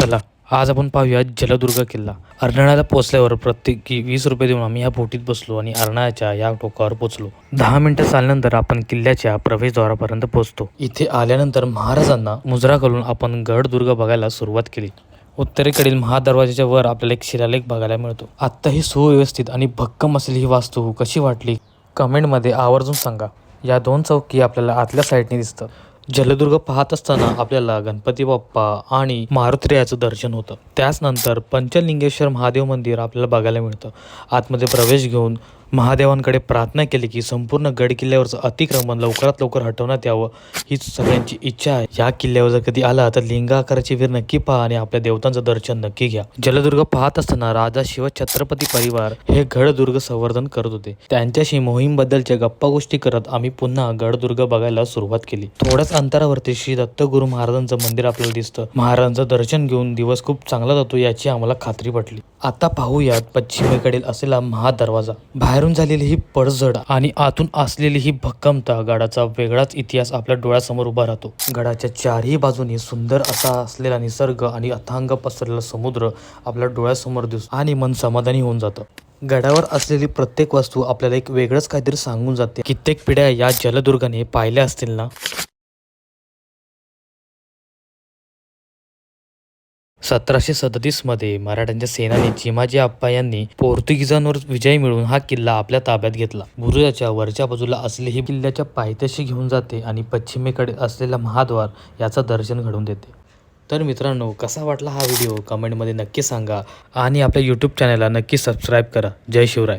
चला आज आपण पाहूया जलदुर्ग किल्ला. अर्नाळ्याला पोहोचल्यावर प्रत्येकी वीस रुपये देऊन आम्ही या बोटीत बसलो आणि अर्नाळ्याच्या या टोकावर पोहोचलो. दहा मिनिटं चालल्यानंतर आपण किल्ल्याच्या प्रवेशद्वारापर्यंत पोहोचतो. इथे आल्यानंतर महाराजांना मुजरा घालून आपण गडदुर्ग बघायला सुरुवात केली. उत्तरेकडील महादरवाजाच्या वर आपल्याला एक शिलालेख बघायला मिळतो. आत्ता ही सुव्यवस्थित आणि भक्कम असलेली ही वास्तू कशी वाटली? कमेंटमध्ये आवर्जून सांगा. या दोन चौकी आपल्याला आतल्या साईडने दिसतं जलदुर्ग पाहत असताना आपल्याला गणपती बाप्पा आणि मारुत्र्याचं दर्शन होतं. त्याच नंतर पंचलिंगेश्वर महादेव मंदिर आपल्याला बघायला मिळतं. आतमध्ये प्रवेश घेऊन महादेवांकडे प्रार्थना केली की संपूर्ण गड किल्ल्यावरचं अतिक्रमण लवकरात लवकर हटवण्यात यावं हीच सगळ्यांची इच्छा आहे. या किल्ल्यावर जर कधी आला तर लिंगाकाराची वीर नक्की पहा आणि आपल्या देवतांचं दर्शन नक्की घ्या. जलदुर्ग पाहत असताना राजा शिव छत्रपती परिवार हे गडदुर्ग संवर्धन करत होते. त्यांच्याशी मोहीमबद्दलच्या गप्पा गोष्टी करत आम्ही पुन्हा गडदुर्ग बघायला सुरुवात केली. थोड्याच अंतरावरती श्री दत्तगुरु महाराजांचं मंदिर आपल्याला दिसतं. महाराजांचं दर्शन घेऊन दिवस खूप चांगला जातो याची आम्हाला खात्री पटली. आता पाहूयात पश्चिमेकडील असलेला महादरवाजा. बाहेरून झालेली ही पडझड आणि आतून असलेली ही भक्कमता गडाचा वेगळाच इतिहास आपल्या डोळ्यासमोर उभा राहतो. गडाच्या चारही बाजूनी सुंदर असा असलेला निसर्ग आणि अथांग पसरलेला समुद्र आपल्या डोळ्यासमोर दिसतो आणि मन समाधानी होऊन जातं. गडावर असलेली प्रत्येक वस्तू आपल्याला एक वेगळंच काहीतरी सांगून जाते. कित्येक पिढ्या या जलदुर्गाने पाहिल्या असतील ना? सतराशे सदतीसमध्ये मराठ्यांच्या सेनानी चिमाजी आप्पा यांनी पोर्तुगीजांवर विजय मिळवून हा किल्ला आपल्या ताब्यात घेतला. बुरुजाच्या वरच्या बाजूला असलेली ही किल्ल्याच्या पायथ्याशी घेऊन जाते आणि पश्चिमेकडे असलेला महाद्वार याचं दर्शन घडवून देते. तर मित्रांनो कसा वाटला हा व्हिडिओ? कमेंटमध्ये नक्की सांगा आणि आपल्या यूट्यूब चॅनलला नक्की सबस्क्राईब करा. जय शिवराय.